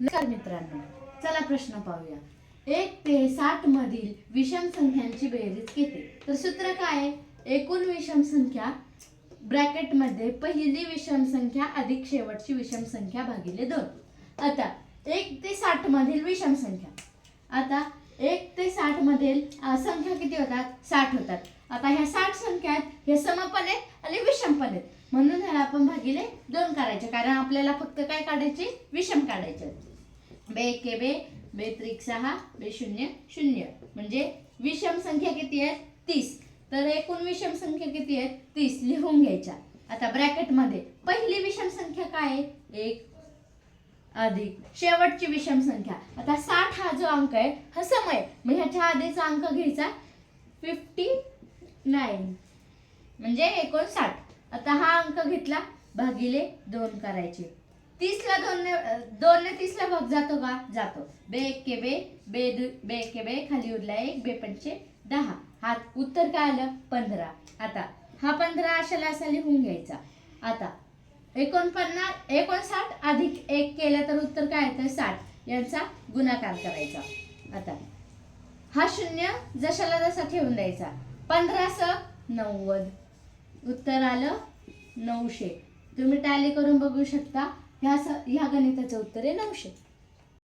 नमस्कार मित्रांनो चला प्रश्न पाहूया. एक ते साठ मधील विषम संख्यांची बेरीज किती तर सूत्र काय आहे? एकूण विषम संख्या ब्रॅकेटमध्ये पहिली विषम संख्या अधिक शेवटची विषम संख्या भागिले दोन. आता एक ते साठ मधील विषम संख्या. आता एक ते साठ मधील संख्या किती होतात? साठ होतात. आता ह्या साठ संख्या आहेत हे समपण आहेत आणि विषम पण आहेत. म्हणून ह्याला आपण भागिले दोन करायचे कारण आपल्याला फक्त काय काढायचे? विषम काढायचे बे एके बे बे त्रिक सहा बे शून्य शून्य. म्हणजे विषम संख्या किती आहेत? तीस. तर एकूण विषम संख्या किती आहेत? तीस. लिहून घ्यायच्या. आता ब्रॅकेटमध्ये पहिली विषम संख्या काय आहे? एक अधिक. शेवटची विषम संख्या. आता साठ हा जो अंक आहे हा समय. मग ह्याच्या आधीचा अंक घ्यायचा फिफ्टी नाईन म्हणजे एकोणसाठ. आता हा अंक घेतला भागिले दोन करायचे. तीसला दोनने दोनने तीसला भाग जातो का? जातो. बे एक के बे बे दु बे एक के बे खाली उरला एक बे पंचे दहा. हा उत्तर काय आलं? पंधरा. आता हा पंधरा अशाला असा लिहून घ्यायचा. आता एकोणपन्नास एकोणसाठ अधिक एक केलं तर उत्तर काय येतं? साठ. यांचा गुणाकार करायचा. आता हा शून्य जशाला जसा ठेवून द्यायचा. पंधरा स नव्वद. उत्तर आलं नऊशे. तुम्ही टॅली करून बघू शकता. ह्या स ह्या गणिताचं उत्तर आहे नऊशे.